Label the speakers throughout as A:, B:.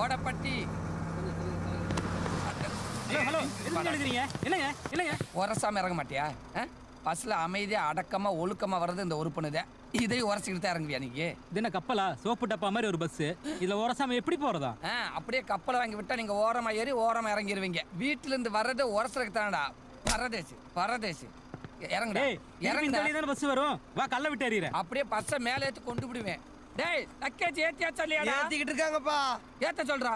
A: Odapatti.
B: Hello எழுதுறீங்க என்னங்க என்னங்க?
A: உரசாம இறங்க மாட்டியா? பஸ்ல அமைதியா அடக்கமா ஒழுக்கமா வர்றது இந்த உறுப்பினதே இதையும் உரசிக்கிட்டு தான் இறங்குவியா நீங்க?
B: இது என்ன கப்பலா? சோப்பு டப்பா மாதிரி ஒரு பஸ் இதுல உரசாம எப்படி போறதா?
A: அப்படியே கப்பலை வாங்கி விட்டா நீங்க ஓரமா ஏறி ஓரமா இறங்கிடுவீங்க வீட்டுல இருந்து வர்றது உரசலுக்கு தானடா? பரதேசி பரதேசி. இறங்குடா
B: வழியா தானே பஸ் வரும்? வா கல்ல விட்டு எறிகிறேன்
A: அப்படியே பஸ்ஸை மேலே ஏத்தி கொண்டு விடுவேன் டேய் லக்கேஜ் ஏத்தியா சொல்லியாடா?
C: ஏத்திக்கிட்டு இருக்காங்கப்பா.
A: ஏத்த சொல்றா.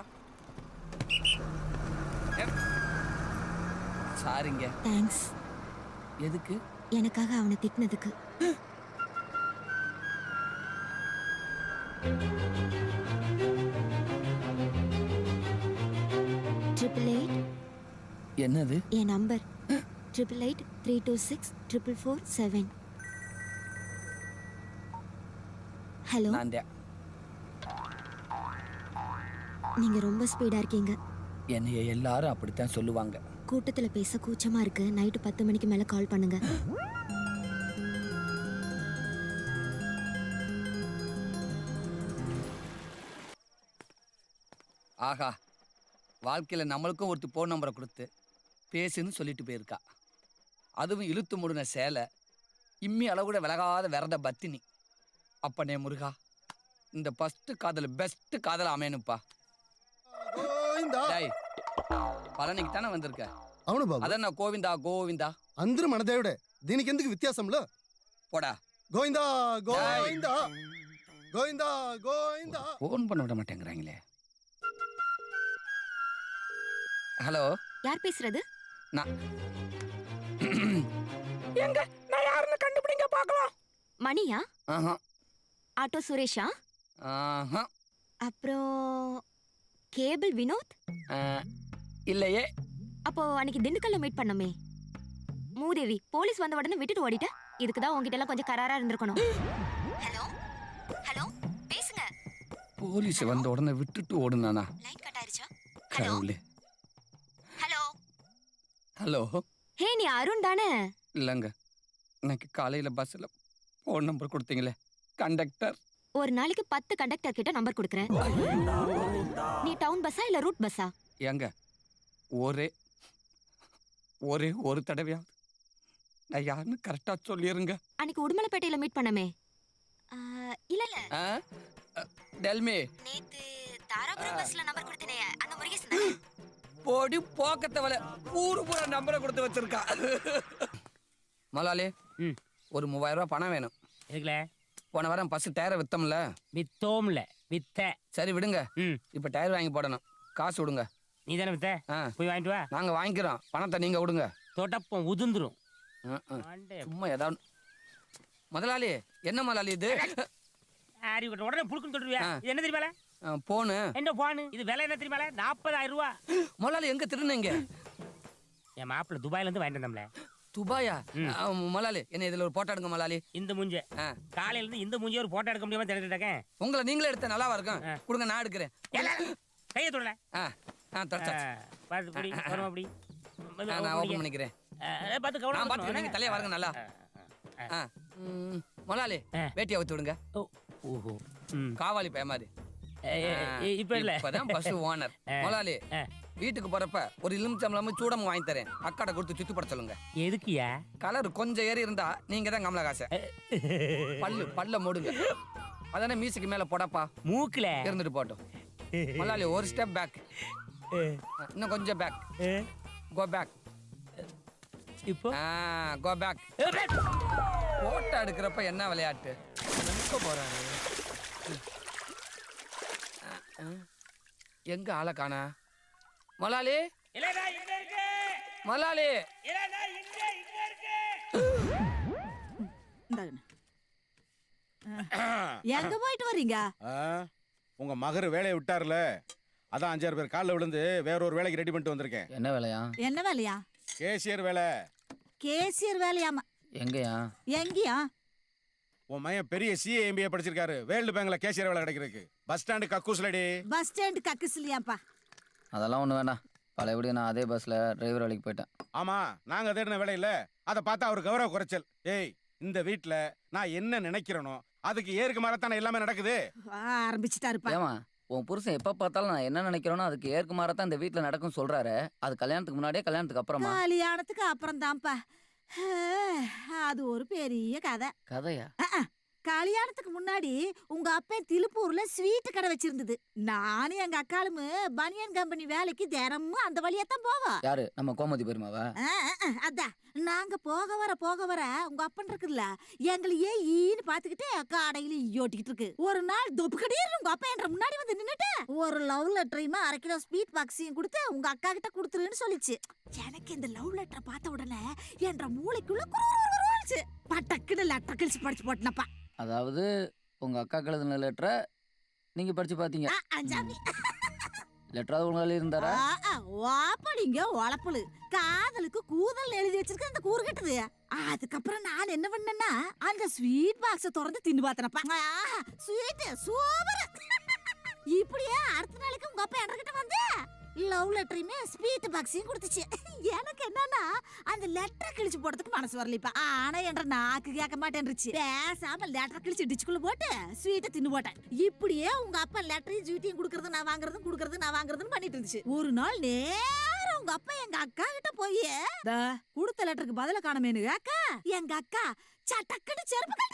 A: சாரிங்க.
D: தேங்க்ஸ்
A: எதுக்கு?
D: எனக்காக அவனை திட்டினதுக்கு. ட்ரிபிள் எயிட்
A: என்னது?
D: என் number. Triple eight three two six triple four seven hello?
A: நான் தான்.
D: நீங்க ரொம்ப ஸ்பீடா இருக்கீங்க.
A: என்னைய எல்லாரும் அப்படித்தான் சொல்லுவாங்க.
D: கூட்டத்துல பேச கூச்சமா இருக்கு. நைட்டு பத்து மணிக்கு மேல கால் பண்ணுங்க.
A: ஆஹா. வாழ்க்கையில நம்மளுக்கும் ஒருத்தி ஃபோன் நம்பரை கொடுத்து பேசுன்னு சொல்லிட்டு போயிருக்கா. அதுவும் இழுத்து முடுன சேலை இம்மி அளவு கூட விலகாத விரத பத்தினி. அப்பனே முருகா இந்த ஃபர்ஸ்ட் காதல் பெஸ்ட் காதல் அமையணுப்பா
C: గోవిందా
A: டேய் பழனிக்கு தானே வந்திருக்க
C: అవును బాబు
A: அதான் நான் கோவிந்தா கோவிந்தா
C: అందరూ మన దేవుడే దీనికి ఎందుకు వ్యత్యాసంలో
A: போடா
C: గోవిందా గోవిందా గోవిందా గోవిందా
A: ஃபோன் பண்ண விட மாட்டேங்கிறாங்களே ஹலோ
D: யார் பேசுறது
A: நான் எங்க நான் யாருன்னு கண்டுபிடிங்க பார்க்கலாம்
D: மணியா
A: ஆஹா
D: ஆட்டோ சுரேஷா?
A: ஆஹா.
D: அப்புறம் கேபிள் வினோத்?
A: இல்லையே.
D: அப்போ அன்னைக்கு திண்டுக்கல்ல மீட் பண்ணமே. மூதேவி போலீஸ் வந்த உடனே விட்டுட்டு ஓடிட்ட. இதுக்கு தான் உங்ககிட்ட எல்லாம் கொஞ்சம் கராரா இருந்திருக்கணும். ஹலோ? ஹலோ? பேசுங்க.
A: போலீஸ் வந்த உடனே விட்டுட்டு ஓடுனானா?
D: லைன் கட் ஆயிருச்சா? ஹலோ? ஹலோ?
A: ஹலோ?
D: ஹே நீ அருண் தானே?
A: இல்லைங்க. இன்னைக்கு காலையில் பஸ்ஸில் ஃபோன் நம்பர் கொடுத்தீங்களே. கண்டக்டர்
D: ஒரு நாளைக்கு பத்து கண்டக்டர் கிட்ட நம்பர் கொடுக்குறேன். நீ டவுன் பஸ்ஸா இல்ல ரூட் பஸ்ஸா
A: ஏங்க ஒரே ஒரே ஒரு தடவையாவது. நான் யாருன்னு கரெக்டாக சொல்லிடுங்க
D: அன்னைக்கு உடுமலைப்பேட்டையில மீட் பண்ணமே. இல்ல இல்ல.
A: ஆ? அ, டெல்மி.
D: நேத்து தாராபுரம் பஸ்ல நம்பர் கொடுத்தனே அந்த முருகேசன்?
A: போடி போக்கத்தவளை ஊரு பூரா நம்பரை கொடுத்து வச்சிருக்கா. மலாலி
B: ம்
A: ஒரு மூவாயிரம் ரூபாய் பணம் வேணும்.
B: எதுக்குல?
A: போன வாரம் பஸ் டயரை வித்தோம்ல?
B: வித்தோம்ல. வித்த.
A: சரி விடுங்க.
B: ம்.
A: இப்போ டயர் வாங்கி போடணும். காசு விடுங்க.
B: நீ தானே வித்த?
A: ஆ.
B: போய் வாங்கிட்டு வா.
A: நாங்கள் வாங்கிக்கிறோம். பணத்தை நீங்கள் விடுங்க.
B: தொட்டப்பம் உதிர்ந்துரும்.
A: சும்மா ஏதாவது முதலாளி என்ன முதலாளி இது?
B: ஆரி உடனே புழுக்குன்னு. இது என்ன தெரியுமால?
A: போனு.
B: என்ன போனு? இது விலை என்ன தெரியுமால? நாற்பதாயிரம் ரூபா.
A: முதலாளி எங்க திருநீங்க
B: என் மாப்பிள்ள துபாயில இருந்து வாங்கிட்டு வந்தோம்ல.
A: துபாயா? முதலாளி என்ன இதுல ஒரு போட்டோ எடுங்க முதலாளி
B: இந்த மூஞ்ச. காலையில இருந்து இந்த மூஞ்சிய ஒரு போட்டோ எடுக்க முடியாம இருக்கேன்.
A: உங்களை நீங்களே எடுத்த நல்லாவா இருக்கும். கொடுங்க நான் எடுக்கிறேன்.
B: கையை தொடல
A: நான் ஓப்பன் பண்ணிக்கிறேன்.
B: பார்த்து கவனம்
A: பார்த்து நீங்க தலையா வாருங்க நல்லா. ஆ ம், முதலாளி
B: ஆ.
A: வேட்டியை ஊத்தி விடுங்க.
B: ஓஹோ.
A: காவாலி பைய
B: இப்ப இல்ல.
A: இப்பதான் பஸ் ஓனர். முதலாளி. வீட்டுக்கு போறப்ப ஒரு இலுமிச்சம்பளமும் சூடம் வாங்கி தரேன். அக்காட கொடுத்து சுத்தி பட சொல்லுங்க.
B: எதுக்குயா?
A: கலர் கொஞ்சம் ஏறி இருந்தா நீங்க தான் கமலஹாச பல்லு பல்ல மூடுங்க. அதானே மியூசிக் மேல போடப்பா?
B: மூக்குல?
A: இருந்துட்டு போட்டோம் முதலாளி ஒரு ஸ்டெப் பேக் இன்னும் கொஞ்சம் பேக் கோ பேக்
B: இப்போ?
A: கோ பேக் போட்டோ எடுக்கிறப்ப என்ன விளையாட்டு? ஆ. எங்க ஆளை காணா? மலாலி?
B: இல்லடா இங்க இருக்கு
A: மலாலி?
B: இல்லடா இங்க இங்க இருக்கு
E: இந்தாங்கண்ணே. எங்க போயிட்டு வர்றீங்க
F: ஆ, உங்க மகர் வேலையை விட்டார்ல. அதான் அஞ்சாறு பேர் காலில் விழுந்து வேற ஒரு வேலைக்கு ரெடி பண்ணிட்டு வந்திருக்கேன்.
A: என்ன வேலையா?
E: என்ன வேலையா?
F: கேசியர் வேலை.
E: கேசியர் வேலையாமா
A: எங்கயா?
E: எங்கயா?
F: உன் மையன் பெரிய சிஏ எம்பிஏ படிச்சிருக்காரு. வேர்ல்டு பேங்க்ல கேசியர் வேலை கிடைக்கிறதுக்கு. பஸ் ஸ்டாண்டு கக்கூஸ்லடி
E: பஸ் ஸ்டாண்டு கக்குசிலியாப்பா.
G: அதெல்லாம் ஒன்றும் வேண்டாம். பழையபடி நான் அதே பஸ்ஸில் டிரைவர் வேலைக்கு போயிட்டேன்.
F: ஆமா நாங்க தேடின வேலை இல்ல அதை பார்த்தா அவர் கௌரவ குறைச்சல். ஏய் இந்த வீட்ல நான் என்ன நினைக்கிறேனோ அதுக்கு ஏருக்கு மாறத்தானே எல்லாமே நடக்குது?
E: ஆரம்பிச்சுட்டாருப்பா.
G: ஏமா உன் புருஷன் எப்ப பார்த்தாலும் நான் என்ன நினைக்கிறேனோ அதுக்கு ஏற்க தான் இந்த வீட்ல நடக்கும் சொல்றாரு. அது கல்யாணத்துக்கு முன்னாடியே கல்யாணத்துக்கு அப்புறமா.
E: கல்யாணத்துக்கு அப்புறம் தான்ப்பா அது ஒரு பெரிய கதை.
G: கதையா?
E: கல்யாணத்துக்கு முன்னாடி உங்க அப்பா திருப்பூர்ல ஸ்வீட் கடை வச்சிருந்தது. நானும் எங்க அக்காளும் பனியன் கம்பெனி வேலைக்கு தினமும் அந்த வழியா தான் போவோம்.
G: யாரு? நம்ம கோமதி பெருமாவா?
E: அதான் நாங்க போக வர போக வர உங்க அப்பன் இருக்குல்ல எங்களையே ஈன்னு பாத்துக்கிட்டு கடையில ஈயோட்டிக்கிட்டு இருக்கு. ஒரு நாள் தொப்பு கடியர் உங்க அப்பா என்ற முன்னாடி வந்து நின்னுட்டு ஒரு லவ் லெட்டரையுமா அரை கிலோ ஸ்வீட் பாக்ஸையும் கொடுத்து உங்க அக்கா கிட்ட கொடுத்துருன்னு சொல்லிச்சு. எனக்கு இந்த லவ் லெட்டரை பார்த்த உடனே என்ற மூளைக்குள்ள குருச்சு பட்டக்குன்னு லெட்டர் கிழிச்சு படிச்சு போட்டனப்பா.
G: அதாவது உங்க அக்கா கழுதுன லெட்டரை நீங்க படிச்சு பாத்தீங்க.
E: ஆ, அஞ்சாமி
G: லெட்டராவது உங்களால இருந்தாரா?
E: வாப்படிங்க ஒளப்புளு காதலுக்கு கூதல் எழுதி வச்சிருக்க அந்த கூறு கட்டுது அதுக்கப்புறம் நான் என்ன பண்ணேன்னா அந்த ஸ்வீட் பாக்ஸ திறந்து தின்னு பார்த்தனப்பா ஸ்வீட் சூப்பர் இப்படியே அடுத்த நாளைக்கு உங்க அப்பா என்கிட்ட வந்து லவ் லெட்டரையுமே ஸ்வீட் பாக்ஸையும் கொடுத்துச்சு. எனக்கு என்னன்னா அந்த லெட்டர் கிழிச்சு போடுறதுக்கு மனசு வரலிப்பா ஆனா என்ற நாக்கு கேட்க மாட்டேன்ருச்சு பேசாம லெட்டர் கிழிச்சு டிச்சுக்குள்ள போட்டு ஸ்வீட்டை தின்னு போட்டேன். இப்படியே உங்க அப்பா லெட்டரையும் ஸ்வீட்டையும் குடுக்கறது நான் வாங்குறதும் குடுக்கறது நான் வாங்குறதுன்னு பண்ணிட்டு இருந்துச்சு ஒரு நாள் நேரம் உங்க அப்பா எங்க அக்கா கிட்ட போய் "தா, கொடுத்த லெட்டருக்கு பதில காணமேனு அக்கா எங்க அக்கா சட்டக்கடி செருப்பு.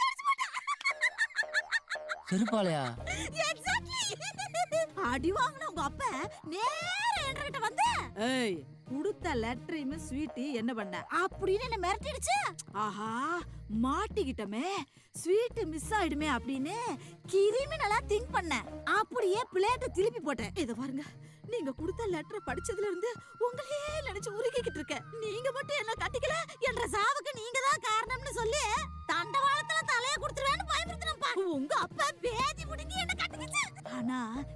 G: செருப்பாளையா
E: Exactly. அடி வாங்கின உங்க அப்பா? நேரா என்கிட்ட வந்து ஏய் கொடுத்த லெட்டரையுமே ஸ்வீட் என்ன பண்ண? அப்படின்னு என்ன மிரட்டிடுச்சு? ஆஹா மாட்டிக்கிட்டமே. ஸ்வீட் மிஸ் ஆயிடுமே அப்படின்னு கிரிமினலா திங்க் பண்ணேன் அப்படியே பிளேட்டை திருப்பி போட்டேன். இத பாருங்க நீங்க கொடுத்த லெட்டரை படிச்சதுல இருந்து உங்களையே நினைச்சு உருகிக்கிட்டு இருக்கேன் நீங்க மட்டும் என்ன கட்டிக்கல? என்ற சாவுக்கு நீங்க தான்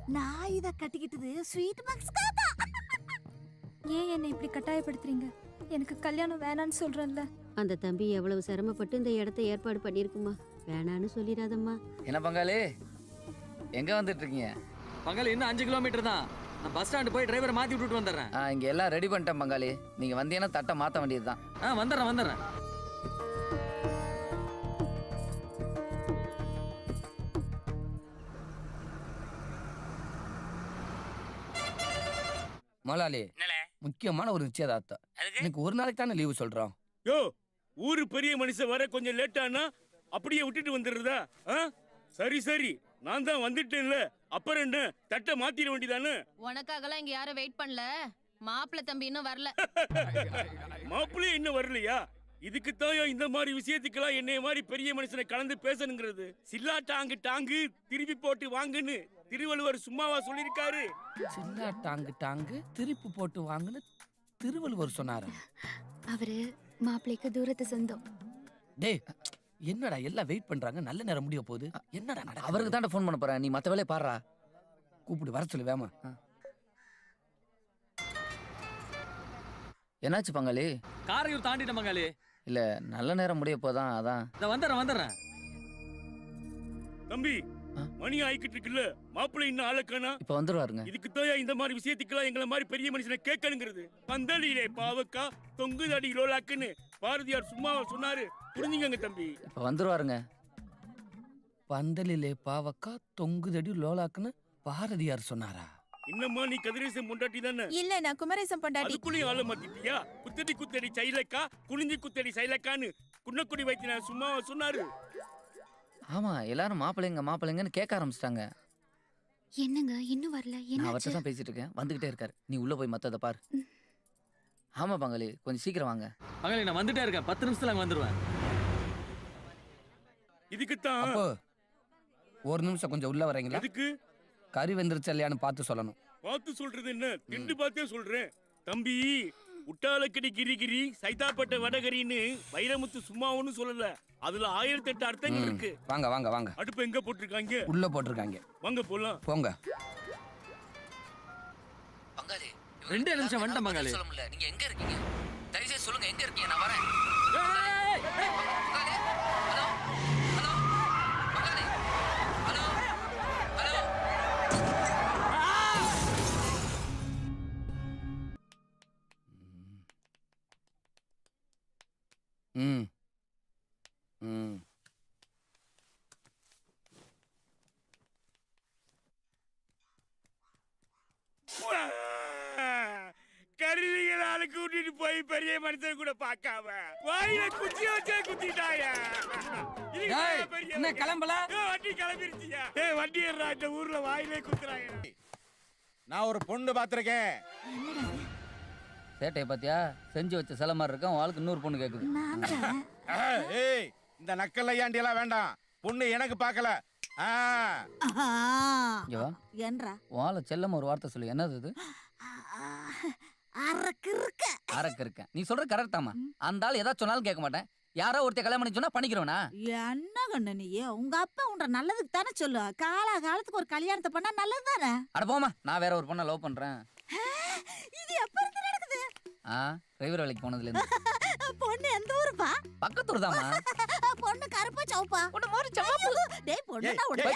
E: நான் இத கட்டிக்கிட்டது ஸ்வீட் பாக்ஸ்க்காக தான்
H: ஏன் என்னை இப்படி கட்டாயப்படுத்துறீங்க? எனக்கு கல்யாணம் வேணான்னு சொல்றேன்ல.
I: அந்த தம்பி எவ்வளவு சிரமப்பட்டு இந்த இடத்த ஏற்பாடு பண்ணியிருக்குமா? வேணான்னு சொல்லிடாதம்மா.
G: என்ன பங்காளி? எங்க வந்துட்டு இருக்கீங்க
J: பங்காளி இன்னும் அஞ்சு கிலோமீட்டர் தான். நான் பஸ் ஸ்டாண்டு போய் டிரைவரை மாத்தி விட்டுட்டு வந்துடுறேன்.
G: ஆ, இங்க எல்லாம் ரெடி பண்ணிட்டேன் பங்காளி. நீங்க வந்தீங்கன்னா தட்டை மாத்த வேண்டியதுதான்.
J: ஆ வந்துடுறேன் வந்துடுறேன்.
A: முதலாளி முக்கியமான ஒரு நிச்சயதார்த்தம். எனக்கு ஒரு நாளைக்கு தானே லீவு சொல்றோம்.
K: யோ ஊரு பெரிய மனுஷன் வர கொஞ்சம் லேட் ஆனா அப்படியே விட்டுட்டு வந்துடுறதா? ஆ? சரி சரி. நான் தான் வந்துட்டேன்ல. அப்புறம் என்ன? தட்டை மாத்திர வேண்டியதானே?
H: உனக்காகலாம் இங்க யாரும் வெயிட் பண்ணல. மாப்பிள்ளை தம்பி இன்னும் வரல.
K: மாப்பிள்ளையே இன்னும் வரலையா? இதுக்கு இந்த மாதிரி விஷயத்துக்கெல்லாம் என்னைய மாதிரி பெரிய மனுஷனை கலந்து பேசணுங்கிறது. சில்லா டாங்கு டாங்கு திருப்பி போட்டு வாங்குன்னு திருவள்ளுவர் சும்மாவா சொல்லியிருக்காரு.
A: சின்ன டாங்கு டாங்கு திருப்பி போட்டு வாங்குன்னு திருவள்ளுவர் சொன்னாரா.
H: அவரு மாப்பிள்ளைக்கு தூரத்து சொந்தம்.
A: டேய் என்னடா எல்லாம் வெயிட் பண்றாங்க? நல்ல நேரம் முடிய போகுது. என்னடா நடக்குது?
G: அவருக்கு தான் ஃபோன் பண்ண போறேன் நீ மத்த வேலையை பாடுறா.
A: கூப்பிட்டு வர சொல்லு வேமா.
G: என்னாச்சு பங்காளி?
J: காரையூர் தாண்டிட்டேன் பங்காளி.
G: இல்ல நல்ல நேரம் முடிய போதான் அதான்.
J: இந்த வந்துடுறேன் வந்துடுறேன்.
K: தம்பி? மணி ஆயிக்கிட்டு இருக்குல்ல மாப்பிள்ளை இன்னும் ஆளக்கானா
G: இப்ப வந்துருவாருங்க.
K: இதுக்கு இந்த மாதிரி விஷயத்துக்கெல்லாம் எங்களை மாதிரி பெரிய மனுஷனை கேட்கணுங்கிறது. பந்தலிலே பாவக்கா தொங்குதடி லோலாக்குன்னு பாரதியார் சும்மாவா சொன்னாரு. புரிஞ்சுங்க தம்பி.
G: இப்ப வந்துருவாருங்க.
A: பந்தலிலே பாவக்கா தொங்குதடி லோலாக்குன்னு பாரதியார் சொன்னாரா?
K: இன்னம்மா நீ கதிரேசன் பொண்டாட்டி தானே?
H: இல்ல நான் குமரேசன் பொண்டாட்டி.
K: அதுக்குள்ளேயும் ஆள மாத்திட்டியா? குத்தடி குத்தடி சைலக்கா குனிஞ்சி குத்தடி சைலக்கான்னு குன்னக்குடி வைத்திய சும்மாவா சொன்னாரு.
G: ஆமா எல்லாரும் மாப்பிள்ளைங்க மாப்பிள்ளைங்கன்னு கேட்க ஆரம்பிச்சிட்டாங்க.
H: என்னங்க இன்னும் வரல?
G: நான் அவர்கிட்ட தான் பேசிட்டு இருக்கேன். வந்துகிட்டே இருக்காரு. நீ உள்ள போய் மத்தத பாரு. ஆமா பங்காளி கொஞ்சம் சீக்கிரம் வாங்க.
J: பங்காளி நான் வந்துட்டே இருக்கேன். பத்து நிமிஷத்துல அங்க வந்துருவேன்.
K: இதுக்குத்தான்
A: அப்போ ஒரு நிமிஷம் கொஞ்சம் உள்ள வரீங்களா?
K: எதுக்கு?
A: கறி வெந்துருச்சு இல்லையான்னு பார்த்து சொல்லணும்.
K: பார்த்து சொல்றது என்ன? திண்டு பார்த்தே சொல்றேன். தம்பி உட்டாலக்கடி கிரி கிரி சைதாப்பட்ட வடகரின்னு வைரமுத்து சும்மா ஒண்ணும் சொல்லல. அதுல ஆயிரத்தி எட்டு அர்த்தங்கள். இருக்கு.
A: வாங்க வாங்க வாங்க.
K: அடுப்பு எங்க போட்டிருக்காங்க?
A: உள்ள போட்டிருக்காங்க.
K: வாங்க போலாம்.
A: போங்க.
G: பங்காளி
J: ரெண்டே நிமிஷம் வந்துட்டேன் பங்காளி.
G: சொல்ல முடியல. நீங்க எங்க இருக்கீங்க? தயவுசெய்து சொல்லுங்க எங்க இருக்கீங்க? நான் வரேன்.
A: ம். ம்.
K: கருவிகளை ஆளு கூட்டிட்டு போய் பெரிய மனுஷன் கூட பார்க்காம வாயில குச்சி வச்சே குத்திட்டாங்க
A: என்ன கிளம்பல?
K: வண்டி கிளம்பிருச்சியா? ஏ வண்டி ஏறா இந்த ஊர்ல வாயிலே குத்துறாங்க
F: நான் ஒரு பொண்ணு பாத்திருக்கேன்
G: சேட்டையை பாத்தியா? செஞ்சு வச்ச சில மாதிரி இருக்கும் வாழ்க்கை இன்னொரு பொண்ணு கேக்குது.
F: ஏய் இந்த நக்கல் ஐயாண்டி எல்லாம் வேண்டாம். பொண்ணு எனக்கு பார்க்கல.
E: என்றா
G: வாழை செல்லம் ஒரு வார்த்தை சொல்லு. என்னது இது?
E: அரக்கு இருக்க
G: நீ சொல்ற கரெக்ட் தாமா அந்த ஆள் ஏதாவது சொன்னாலும் கேட்க மாட்டேன். யாரோ ஒருத்தர் கல்யாணம் பண்ணி சொன்னா பண்ணிக்கிறவனா?
E: என்ன கண்ணு நீ? உங்க அப்பா உன்ற நல்லதுக்கு தானே சொல்லு காலா காலத்துக்கு ஒரு கல்யாணத்தை பண்ணா நல்லது தானே
G: அட போமா நான் வேற ஒரு பொண்ணை லவ் பண்றேன்
E: இது எப்ப இருந்து நடக்குது
G: ஆ டிரைவர் வேலைக்கு போனதுல இருந்து
E: பொண்ணு எந்த ஊருப்பா?
G: பக்கத்தூர் தாமா
E: பொண்ணு கருப்பா சவுப்பா? பொண்ணு மாதிரி சவுப்பு டேய் பொண்ணு
F: ஏய்,
E: நான் உடனே.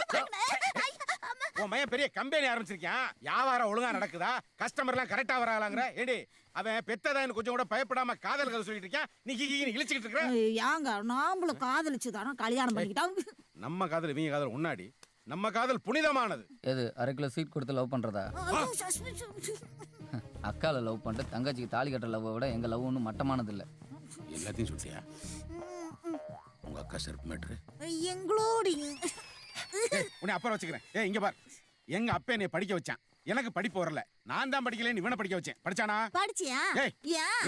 F: உன் மையன் பெரிய கம்பெனி ஆரம்பிச்சிருக்கான் வியாபாரம் ஒழுங்கா நடக்குதா? கஸ்டமர்லாம் கரெக்டா வராங்களாங்கிற? ஏடி அவன் பெத்ததான் கொஞ்சம் கூட பயப்படாம காதல் கதை சொல்லிட்டு இருக்கான் நீ கீ இழிச்சுக்கிட்டு இருக்கிற?
E: ஏய், ஏங்க நாமளும் காதலிச்சு தானே கல்யாணம் பண்ணிக்கிட்டோம்.
F: நம்ம காதல் இவங்க காதல் முன்னாடி நம்ம காதல் புனிதமானது.
G: எது அரை கிலோ சீட் கொடுத்து லவ் பண்றதா? அக்கால லவ் பண்ணிட்டு தங்கச்சிக்கு தாலி கட்டுற லவ்வை விட எங்க லவ் ஒன்றும் மட்டமானது இல்ல
F: எல்லாத்தையும் சொல்லியா உங்க அக்கா செருப்பு மேட்ரு.
E: எங்களோடி
F: உன்னை அப்புறம் வச்சுக்கிறேன். ஏ இங்க பார். எங்க அப்பா என்னை படிக்க வச்சான். எனக்கு படிப்பு வரல. நான் தான் படிக்கலைன்னு இவனை படிக்க வச்சேன். படிச்சானா?
E: படிச்சியா?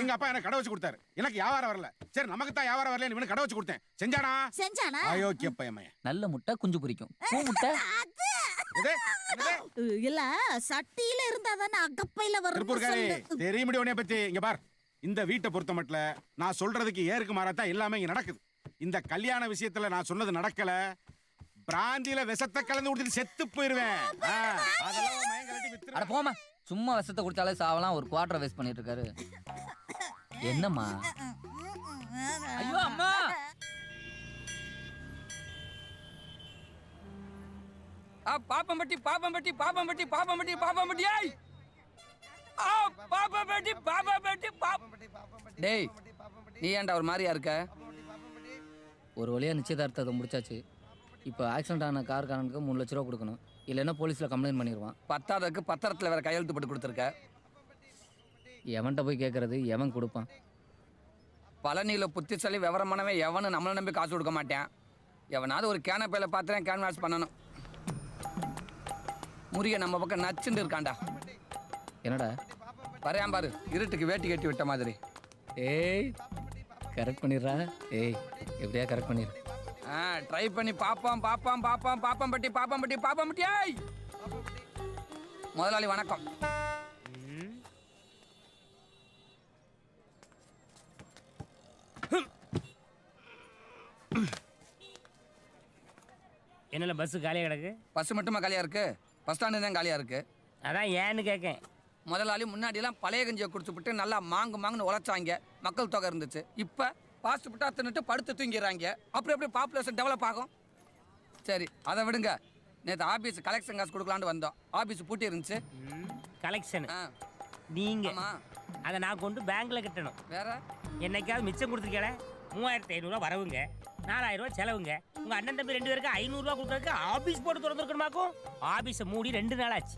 F: எங்க அப்பா எனக்கு கடை வச்சு கொடுத்தாரு. எனக்கு வியாபாரம் வரல. சரி நமக்கு தான் வியாபாரம் வரல இவனுக்கு கடை வச்சு கொடுத்தேன். செஞ்சானா?
E: செஞ்சானா?
F: அயோக்கிய பையன்
G: நல்ல முட்டை குஞ்சு பொரிக்கும். முட்டை?
E: இல்ல சட்டியில இருந்தா தானே அகப்பையில வரும்
F: திருப்பூர்காரி தெரிய முடியும் உன்னைய பத்தி. இங்க பார். இந்த வீட்டை பொறுத்த மட்டும் நான் சொல்றதுக்கு ஏருக்கு மாறாத்தான் எல்லாமே இங்க நடக்குது. இந்த கல்யாண விஷயத்துல நான் சொன்னது நடக்கல. பிராந்தியில விஷத்தை கலந்து கொடுத்துட்டு செத்து போயிருவேன்.
G: அட போமா சும்மா விஷத்தை குடிச்சாலே சாவலாம் ஒரு குவார்டர் வேஸ்ட் பண்ணிட்டு இருக்காரு. என்னம்மா? ஐயோ
A: ஆ பாப்பம்பட்டி பாப்பம்பட்டி பாப்பம்பட்டி பாப்பம்பட்டி பாப்பம்பட்டி ஏய்! ஆ பாப்பம்பட்டி பாப்பம்பட்டி பாப்பம்பட்டி டேய் நீ ஏன்டா ஒரு மாதிரியா இருக்க?
G: ஒரு வழியா நிச்சயதார்த்தத்தை முடிச்சாச்சு. இப்போ ஆக்சிடென்ட் ஆன கார்காரனுக்கு மூணு லட்ச ரூபா கொடுக்கணும். இல்லைன்னா போலீஸில் கம்ப்ளைண்ட் பண்ணிடுவான்
A: பத்தாததுக்கு பத்திரத்துல வேற கையெழுத்து போட்டு கொடுத்துருக்க.
G: எவன்கிட்ட போய் கேட்கறது எவன் கொடுப்பான்?
A: பழனியில் புத்திசாலி விவரமானவன் எவனும் நம்மளை நம்பி காசு கொடுக்க மாட்டேன். எவனாவது ஒரு கேன பையில பார்த்துறேன் கேன்வாஸ் பண்ணணும். முருகன் நம்ம பக்கம் நச்சுண்டு இருக்கான்டா.
G: என்னடா?
A: வரையான் பாரு இருட்டுக்கு வேட்டி கட்டி விட்ட மாதிரி.
G: ஏய் கரெக்ட் பண்ணிடுறா. ஏய் எப்படியா கரெக்ட் பண்ணிடு?
A: ஆ ட்ரை பண்ணி பாப்போம் பாப்போம் பாப்போம் பாப்பம் பட்டி பாப்பம் பட்டி பாப்பம் பட்டி ஏய்! முதலாளி வணக்கம்.
J: என்னல பஸ் காலியா கிடக்கு?
A: பஸ் மட்டுமா காலியா இருக்கு? பஸ் ஸ்டாண்டு தான் காலியா இருக்கு.
J: அதான் ஏன்னு கேட்கேன்
A: முதலாளி முன்னாடிலாம் பழைய கஞ்சியை குடிச்சுப்புட்டு நல்லா மாங்கு மாங்குன்னு உழைச்சாங்க. மக்கள் தொகை இருந்துச்சு. இப்போ பாஸ்ட் புட்டா தின்னுட்டு படுத்து தூங்கிறாங்க அப்புறம் எப்படி பாப்புலேஷன் டெவலப் ஆகும்? சரி அதை விடுங்க. நேற்று ஆஃபீஸ் கலெக்ஷன் காசு கொடுக்கலான்னு வந்தோம். ஆஃபீஸ் பூட்டி இருந்துச்சு.
J: கலெக்ஷன்
A: ஆ.
J: நீங்க. அதை நான் கொண்டு பேங்க்ல கட்டணும்.
A: வேற?
J: என்னைக்காவது மிச்சம் கொடுத்துருக்கேன் மூவாயிரத்தி ஐநூறுரூவா வரவுங்க. நாலாயிரம் ரூபாய் செலவுங்க. உங்க அண்ணன் தம்பி ரெண்டு பேருக்கு ஐநூறுரூவா கொடுக்கறதுக்கு ஆபீஸ் போட்டு திறந்துருக்கணுமாக்கும்? ஆபீஸை மூடி ரெண்டு நாள் ஆச்சு.